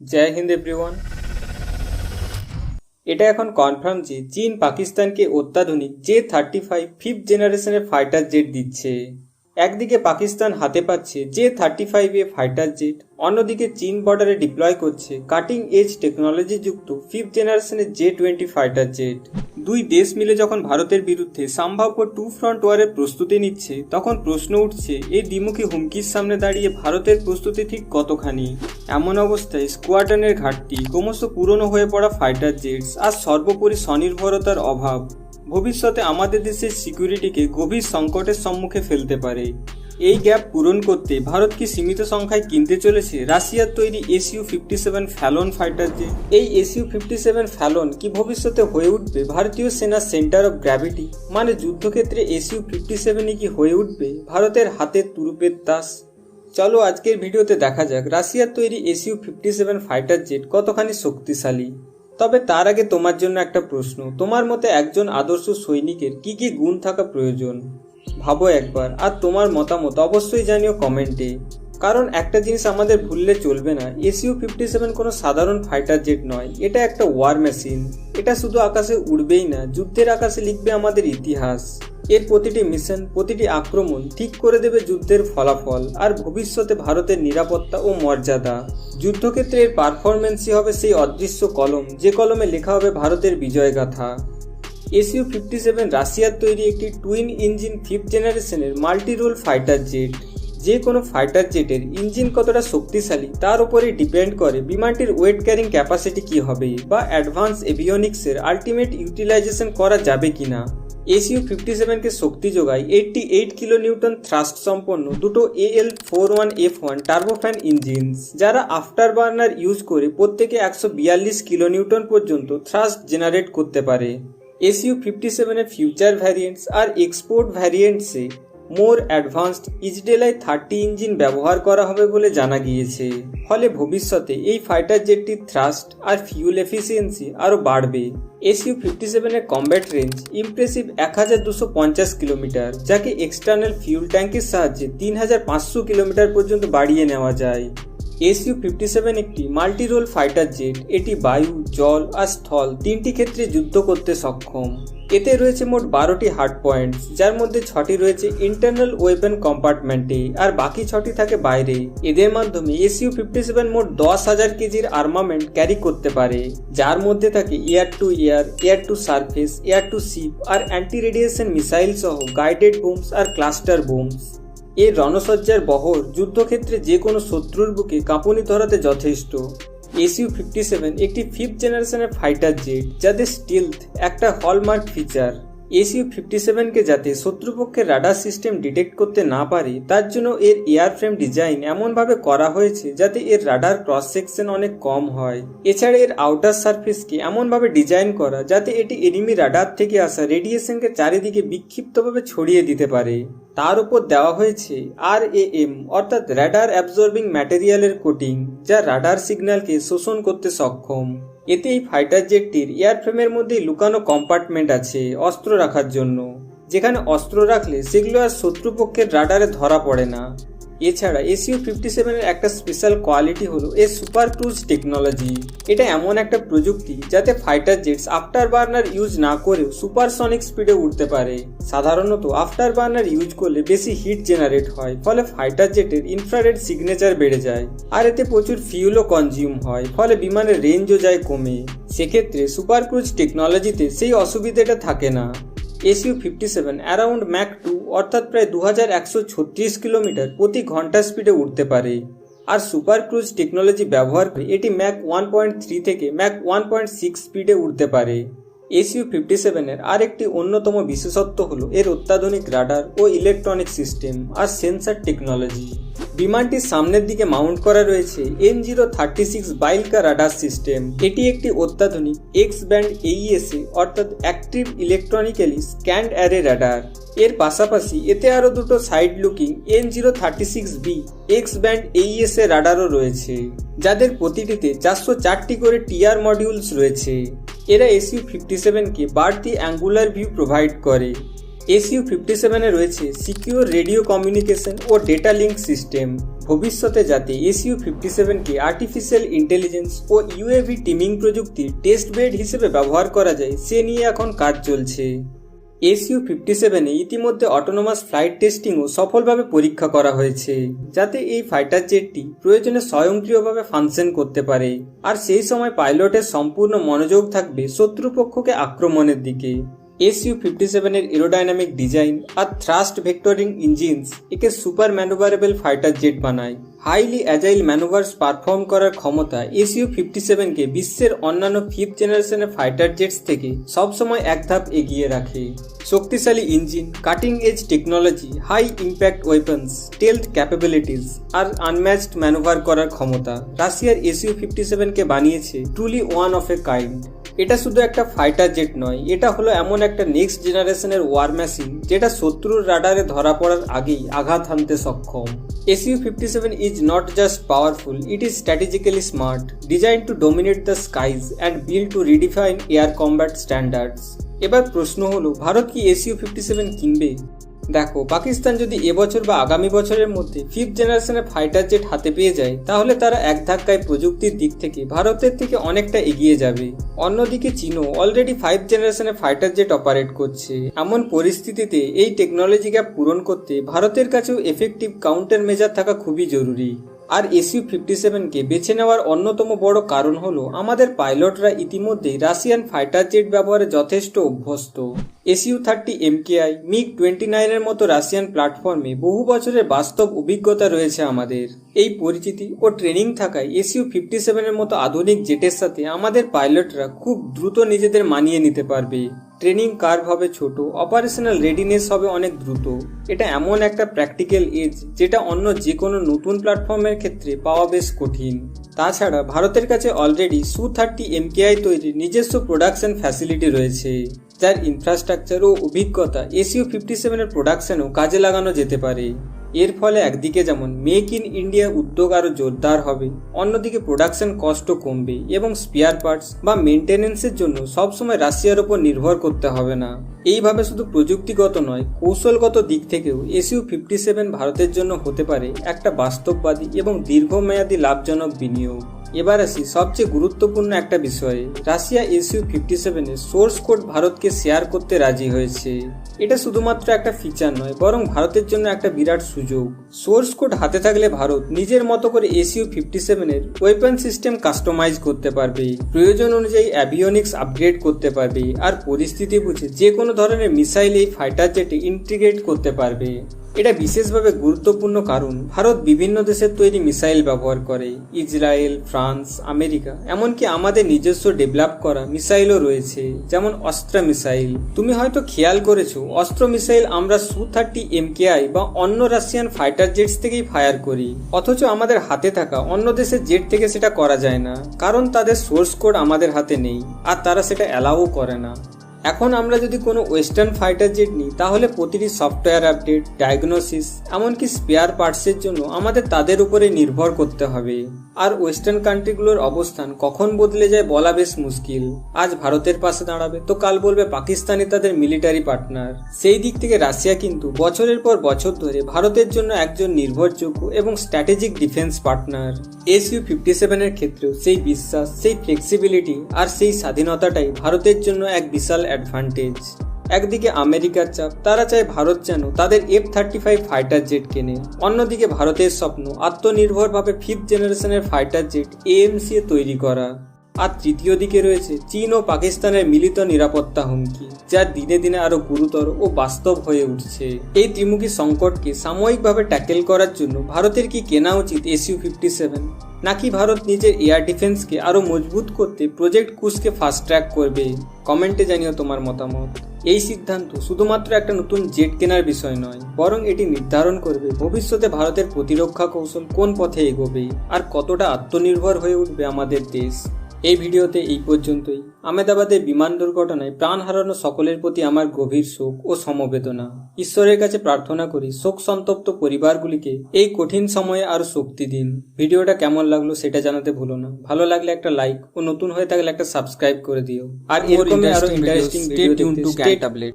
জয় Hind everyone এটা এখন confirm যে চীন পাকিস্তানকে অত্যাধুনিক জে থার্টি ফাইভ ফিফথ জেনারেশনের ফাইটার জেট দিচ্ছে। একদিকে পাকিস্তান হাতে পাচ্ছে J thirty five A fighter jet অন্যদিকে চীন বর্ডারে ডিপ্লয় করছে কাটিং এজ টেকনোলজি যুক্ত ফিফথ জেনারেশনের জে টোয়েন্টি ফাইটার জেট দুই দেশ মিলে যখন ভারতের বিরুদ্ধে সম্ভাব্য টু ফ্রন্ট ওয়ারের প্রস্তুতি নিচ্ছে, তখন প্রশ্ন উঠছে এই দ্বিমুখী হুমকির সামনে দাঁড়িয়ে ভারতের প্রস্তুতি ঠিক কতখানি? এমন অবস্থায় স্কোয়াড্রনের ঘাটতি ক্রমশ পুরনো হয়ে পড়া ফাইটার জেটস আর সর্বোপরি স্বনির্ভরতার অভাব। ভবিষ্যতে আমাদের দেশের সিকিউরিটিকে গভীর সংকটের সম্মুখে ফেলতে পারে। এই গ্যাপ পূরণ করতে ভারত কি সীমিত সংখ্যায় কিনতে চলেছে? রাশিয়ার তৈরি SU fifty seven Felon fighter jet এই এসইউ ফিফটি সেভেন ফ্যালন কি ভবিষ্যতে হয়ে উঠবে? ভারতীয় সেনার সেন্টার অফ গ্র্যাভিটি? মানে যুদ্ধক্ষেত্রে এসইউ ফিফটি সেভেনই কি হয়ে উঠবে? ভারতের হাতের তুরুপের তাস। চলো আজকের ভিডিওতে দেখা যাক, রাশিয়ার তৈরি SU fifty seven fighter jet কতখানি শক্তিশালী? তবে তার আগে তোমার জন্য একটা প্রশ্ন, তোমার মতে একজন আদর্শ সৈনিকের কি কি গুণ থাকা প্রয়োজন? ভাবো একবার, আর তোমার মতামত অবশ্যই জানিও কমেন্টে। কারণ একটা জিনিস আমাদের ভুললে চলবে না, এসইউ ফিফটি সেভেন কোনো সাধারণ ফাইটার জেট নয়, এটা একটা ওয়ার মেশিন এটা শুধু আকাশে উড়বেই না, যুদ্ধের আকাশে লিখবে আমাদের ইতিহাস। এর প্রতিটি মিশন প্রতিটি আক্রমণ ঠিক করে দেবে যুদ্ধের ফলাফল, আর ভবিষ্যতে ভারতের নিরাপত্তা ও মর্যাদা। যুদ্ধক্ষেত্রে এর পারফরমেন্সই হবে সেই অদৃশ্য কলম, যে কলমে লেখা হবে ভারতের বিজয়গাথা। এসইউ ফিফটি সেভেন রাশিয়ার তৈরি একটি টুইন ইঞ্জিন ফিফথ জেনারেশনের মাল্টি রোল ফাইটার জেট যে কোনো ফাইটার জেটের ইঞ্জিন কতটা শক্তিশালী, তার উপরে ডিপেন্ড করে বিমানটির ওয়েট ক্যারিং ক্যাপাসিটি কী হবে বা অ্যাডভান্স এভিওনিক্সের আলটিমেট ইউটিলাইজেশন করা যাবে কিনা এসইউ ফিফটি সেভেনকে শক্তি যোগায় eighty eight kilo newton thrust সম্পন্ন দুটো AL four one F one turbofan engines যারা আফটার বার্নার ইউজ করে প্রত্যেকে একশো বিয়াল্লিশ কিলো নিউটন পর্যন্ত থ্রাস্ট জেনারেট করতে পারে। এসইউ ফিফটি সেভেনের ফিউচার ভ্যারিয়েন্টস আর এক্সপোর্ট ভ্যারিয়েন্টসে মোর অ্যাডভান্সড ইজডেলাই থার্টি ইঞ্জিন ব্যবহার করা হবে বলে জানা গিয়েছে। ফলে ভবিষ্যতে এই ফাইটার জেটটির থ্রাস্ট আর ফিউল এফিসিয়েন্সি আরও বাড়বে। এসইউ ফিফটি সেভেনের কম্ব্যাট রেঞ্জ ইমপ্রেসিভ এক হাজার দুশো পঞ্চাশ কিলোমিটার, যাকে এক্সটার্নাল ফিউল ট্যাঙ্কের সাহায্যে তিন হাজার পাঁচশো কিলোমিটার পর্যন্ত বাড়িয়ে নেওয়া যায়। এসইউ ফিফটি সেভেন একটি মাল্টি রোল ফাইটার জেট। এটি বায়ু, জল আর স্থল তিনটি ক্ষেত্রে যুদ্ধ করতে সক্ষম। এতে রয়েছে মোট বারোটি হার্ড পয়েন্টস, যার মধ্যে ছটি রয়েছে ইন্টারনাল ওয়েপন কম্পার্টমেন্টে আর বাকি ছটি থাকে বাইরে। এদের মাধ্যমে এসইউ ফিফটি সেভেন মোট দশ হাজার কেজির আর্মামেন্ট ক্যারি করতে পারে, যার মধ্যে থাকে air to air air to surface, air to ship R anti radiation missile সহ গাইডেড বোমস আর ক্লাস্টার বোমস। এর রণসজ্জার বহর যুদ্ধক্ষেত্রে যে কোনো শত্রুর বুকে কাঁপুনি ধরাতে যথেষ্ট। এসইউ ফিফটি সেভেন একটি ফিফথ জেনারেশনের ফাইটার জেট যাদের স্টিলথ একটা হলমার্ক ফিচার এসইউ ফিফটি সেভেনকে যাতে শত্রুপক্ষের রাডার সিস্টেম ডিটেক্ট করতে না পারে, তার জন্য এর এয়ারফ্রেম ডিজাইন এমনভাবে করা হয়েছে যাতে এর রাডার ক্রস সেকশন অনেক কম হয়। এছাড়া এর আউটার সার্ফেসকে এমনভাবে ডিজাইন করা যাতে এটি এনিমি রাডার থেকে আসা রেডিয়েশনকে চারিদিকে বিক্ষিপ্তভাবে ছড়িয়ে দিতে পারে। তার উপর দেওয়া হয়েছে আর এম অর্থাৎ র্যাডার অ্যাবজর্বিং ম্যাটেরিয়ালের কোটিং যা রাডার সিগন্যালকে শোষণ করতে সক্ষম। এতে এই ফাইটার জেটটির এয়ারফ্রেমের মধ্যে লুকানো কম্পার্টমেন্ট আছে অস্ত্র রাখার জন্য। যেখানে অস্ত্র রাখলে সেগুলো আর শত্রুপক্ষের রাডারে ধরা পড়ে না। এছাড়া এসিও ফিফটি সেভেনের একটা স্পেশাল কোয়ালিটি হলো এর সুপার ক্রুজ টেকনোলজি এটা এমন একটা প্রযুক্তি যাতে fighter jets after burner use না করেও সুপারসনিক স্পিডে উঠতে পারে। সাধারণত আফটার বার্নার ইউজ করলে বেশি হিট জেনারেট হয়, ফলে ফাইটার জেটের ইনফ্রারেড সিগনেচার বেড়ে যায়, আর এতে প্রচুর ফিউলও কনজিউম হয়, ফলে বিমানের রেঞ্জও যায় কমে। সেক্ষেত্রে সুপার ক্রুজ টেকনোলজিতে সেই অসুবিধাটা থাকে না। SU fifty seven around Mach two অর্থাৎ প্রায় দু হাজার একশো ছত্রিশ কিলোমিটার প্রতি ঘণ্টা স্পিডে উঠতে পারে। আর সুপার ক্রুজ টেকনোলজি ব্যবহার করে এটি ম্যাক ওয়ান পয়েন্ট থ্রি থেকে ম্যাক ওয়ান পয়েন্ট সিক্স স্পিডে উঠতে পারে। এসইউ ফিফটি সেভেনের আরেকটি অন্যতম বিশেষত্ব হল এর অত্যাধুনিক রাডার ও ইলেকট্রনিক সিস্টেম আর সেন্সার টেকনোলজি বিমানটির সামনের দিকে মাউন্ট করা রয়েছে N zero thirty six Byelka radar system. এটি একটি অত্যাধুনিক এক্স ব্যান্ড এইএসএ অর্থাৎ active electronically scanned array radar. এর পাশাপাশি এতে আরও দুটো side looking N zero thirty six B X band AESA রাডারও রয়েছে, যাদের প্রতিটিতে চারশো চারটি করে টিআর মডিউলস রয়েছে। এরা এসইউ ফিফটি সেভেনকে বাড়তি অ্যাঙ্গুলার ভিউ প্রোভাইড করে। এসইউ ফিফটি সেভেনে রয়েছে সিকিউর রেডিও কমিউনিকেশন ও ডেটা লিঙ্ক সিস্টেম। ভবিষ্যতে যাতে এসইউ ফিফটি সেভেনকে আর্টিফিশিয়াল ইন্টেলিজেন্স ও ইউএভি টিমিং প্রযুক্তির টেস্ট বেড হিসেবে ব্যবহার করা যায়, সে নিয়ে এখন কাজ চলছে। এসইউ ফিফটি সেভেনে ইতিমধ্যে অটোনোমাস ফ্লাইট টেস্টিংও সফলভাবে পরীক্ষা করা হয়েছে, যাতে এই ফাইটার জেটটি প্রয়োজনে স্বয়ংক্রিয়ভাবে ফাংশন করতে পারে। আর সেই সময় পাইলটের সম্পূর্ণ মনোযোগ থাকবে শত্রুপক্ষকে আক্রমণের দিকে। এসইউ ফিফটি সেভেনের এরোডাইনামিক ডিজাইন আর থ্রাস্ট ভেক্টরিং ইঞ্জিনস একে সুপার ম্যানুভারেবল ফাইটার জেট বানায়। হাইলি অ্যাজাইল ম্যানুভার্স পারফর্ম করার ক্ষমতা এসইউ ফিফটি সেভেনকে বিশ্বের অন্যান্য ফিফথ জেনারেশনের ফাইটার জেটস থেকে সবসময় এক ধাপ এগিয়ে রাখে। শক্তিশালী engine cutting edge technology high impact weapons stealth capabilities আর আনম্যাচড ম্যানুভার করার ক্ষমতা। রাশিয়ার এসইউ ফিফটি সেভেনকে বানিয়েছে truly one of a kind এটা শুধু একটা ফাইটার জেট নয়, এটা হলো এমন একটা নেক্সট জেনারেশনের ওয়ার মেশিন যেটা শত্রুর রাডারে ধরা পড়ার আগেই আঘাত হানতে সক্ষম। SU fifty seven is not just powerful it is strategically smart design to dominate the skies and built to redefine air combat standards এবার প্রশ্ন হলো, ভারত কি এসইউ ফিফটি সেভেন কিনবে? দেখো, পাকিস্তান যদি এবছর বা আগামী বছরের মধ্যে ফিফথ জেনারেশনের ফাইটার জেট হাতে পেয়ে যায়, তাহলে তারা এক ধাক্কায় প্রযুক্তির দিক থেকে ভারতের থেকে অনেকটা এগিয়ে যাবে। অন্যদিকে চীনও অলরেডি ফাইভ জেনারেশনের ফাইটার জেট অপারেট করছে। এমন পরিস্থিতিতে এই টেকনোলজি গ্যাপ পূরণ করতে ভারতের কাছেও এফেক্টিভ কাউন্টার মেজার থাকা খুবই জরুরি। আর এসইউ ফিফটি সেভেনকে বেছে নেওয়ার অন্যতম বড় কারণ হলো আমাদের পাইলটরা ইতিমধ্যেই রাশিয়ান ফাইটার জেট ব্যবহারে যথেষ্ট অভ্যস্ত। SU thirty MKI MiG twenty নাইনের মতো রাশিয়ান প্ল্যাটফর্মে বহু বছরের বাস্তব অভিজ্ঞতা রয়েছে আমাদের। এই পরিচিতি ও ট্রেনিং থাকায় এসইউ ফিফটি সেভেনের মতো আধুনিক জেটের সাথে আমাদের পাইলটরা খুব দ্রুত নিজেদের মানিয়ে নিতে পারবে। ট্রেনিং কার্ভ হবে ছোট অপারেশনাল রেডিনেস হবে অনেক দ্রুত। এটা এমন একটা প্র্যাকটিক্যাল এজ যেটা অন্য যে কোনো নতুন প্ল্যাটফর্মের ক্ষেত্রে পাওয়া বেশ কঠিন। তাছাড়া ভারতের কাছে অলরেডি সু থার্টি এমকেআই তৈরির নিজস্ব প্রোডাকশন ফ্যাসিলিটি রয়েছে, যার ইনফ্রাস্ট্রাকচার ও অভিজ্ঞতা এসইউ ফিফটি সেভেনের প্রোডাকশনেও কাজে লাগানো যেতে পারে। এর ফলে একদিকে যেমন মেক ইন ইন্ডিয়া উদ্যোগ আরও জোরদার হবে, অন্যদিকে প্রোডাকশন কস্টও কমবে এবং স্পেয়ার পার্টস বা মেনটেনেন্সের জন্য সবসময় রাশিয়ার ওপর নির্ভর করতে হবে না। এইভাবে শুধু প্রযুক্তিগত নয়, কৌশলগত দিক থেকেও এসইউ ফিফটি সেভেন ভারতের জন্য হতে পারে একটা বাস্তববাদী এবং দীর্ঘমেয়াদী লাভজনক বিনিয়োগ। এবার আসি সবচেয়ে গুরুত্বপূর্ণ একটা বিষয়ে। রাশিয়া এসইউ ফিফটি সেভেনের সোর্স কোড ভারতকে শেয়ার করতে রাজি হয়েছে। এটা শুধুমাত্র একটা ফিচার নয়, বরং ভারতের জন্য একটা বিরাট সুযোগ। সোর্স কোড হাতে থাকলে ভারত নিজের মতো করে এসইউ ফিফটি সেভেনের ওয়েপন সিস্টেম কাস্টমাইজ করতে পারবে। প্রয়োজন অনুযায়ী অ্যাভিওনিক্স আপগ্রেড করতে পারবে আর পরিস্থিতি বুঝে যে কোনো ধরনের মিসাইল এই ফাইটার জেটে ইন্টিগ্রেট করতে পারবে। এটা বিশেষভাবে গুরুত্বপূর্ণ কারণ ভারত বিভিন্ন দেশের তৈরি মিসাইল ব্যবহার করে। ইসরায়েল, ফ্রান্স, আমেরিকা, এমনকি আমাদের নিজস্ব ডেভেলপ করা মিসাইলও রয়েছে, যেমন অস্ত্র মিসাইল তুমি হয়তো খেয়াল করেছ, অস্ত্র মিসাইল আমরা সু থার্টি এমকেআই বা অন্য রাশিয়ান ফাইটার জেটস থেকেই ফায়ার করি। অথচ আমাদের হাতে থাকা অন্য দেশের জেট থেকে সেটা করা যায় না, কারণ তাদের সোর্স কোড আমাদের হাতে নেই, আর তারা সেটা অ্যালাউও করে না। এখন আমরা যদি কোনো ওয়েস্টার্ন ফাইটার জেট নিই, তাহলে প্রতিটি সফটওয়্যার আপডেট, ডায়াগনোসিস, এমনকি স্পেয়ার পার্টসের জন্য আমাদের তাদের উপরে নির্ভর করতে হবে। আর ওয়েস্টার্ন কান্ট্রিগুলোর অবস্থান কখন বদলে যায় বলা বেশ মুশকিল। আজ ভারতের পাশে দাঁড়াবে। তো কাল বলবে পাকিস্তানি তাদের মিলিটারি পার্টনার। সেই দিক থেকে রাশিয়া কিন্তু বছরের পর বছর ধরে ভারতের জন্য একজন নির্ভরযোগ্য এবং strategic defence partner. SU fifty সেভেনের ক্ষেত্রেও সেই বিশ্বাস, সেই ফ্লেক্সিবিলিটি আর সেই স্বাধীনতাটাই ভারতের জন্য এক বিশাল অ্যাডভান্টেজ একদিকে আমেরিকার চাপ, তারা চায় ভারত যেন তাদের F thirty five fighter jet কেনে অন্যদিকে ভারতের স্বপ্ন, আত্মনির্ভরভাবে ফিফথ জেনারেশনের ফাইটার জেট এএমসি তৈরি করা। আর তৃতীয় দিকে রয়েছে চীন ও পাকিস্তানের মিলিত নিরাপত্তা হুমকি, যা দিনে দিনে আরও গুরুতর ও বাস্তব হয়ে উঠছে। এই ত্রিমুখী সংকটকে সাময়িকভাবে ট্যাকেল করার জন্য ভারতের কি কেনা উচিত এসইউ ফিফটি সেভেন নাকি ভারত নিজের এয়ার ডিফেন্সকে আরও মজবুত করতে প্রজেক্ট কুসকে ফাস্ট ট্র্যাক করবে? কমেন্টে জানিও তোমার মতামত। এই সিদ্ধান্ত শুধুমাত্র একটা নতুন জেট কেনার বিষয় নয়, বরং এটি নির্ধারণ করবে ভবিষ্যতে ভারতের প্রতিরক্ষা কৌশল কোন পথে এগোবে আর কতটা আত্মনির্ভর হয়ে উঠবে আমাদের দেশ। এই ভিডিওতে এই পর্যন্তই। আমেদাবাদের বিমান দুর্ঘটনায় প্রাণ হারানো সকলের প্রতি আমার গভীর শোক ও সমবেদনা। ঈশ্বরের কাছে প্রার্থনা করি শোক সন্তপ্ত পরিবারগুলিকে এই কঠিন সময়ে আরও শক্তি দিন। ভিডিওটা কেমন লাগল সেটা জানাতে ভুলো না। ভালো লাগলে একটা লাইক ও নতুন হয়ে থাকলে একটা সাবস্ক্রাইব করে দিও। আর এরকমই আরও ইন্টারেস্টিং ভিডিও ট্যাবলেট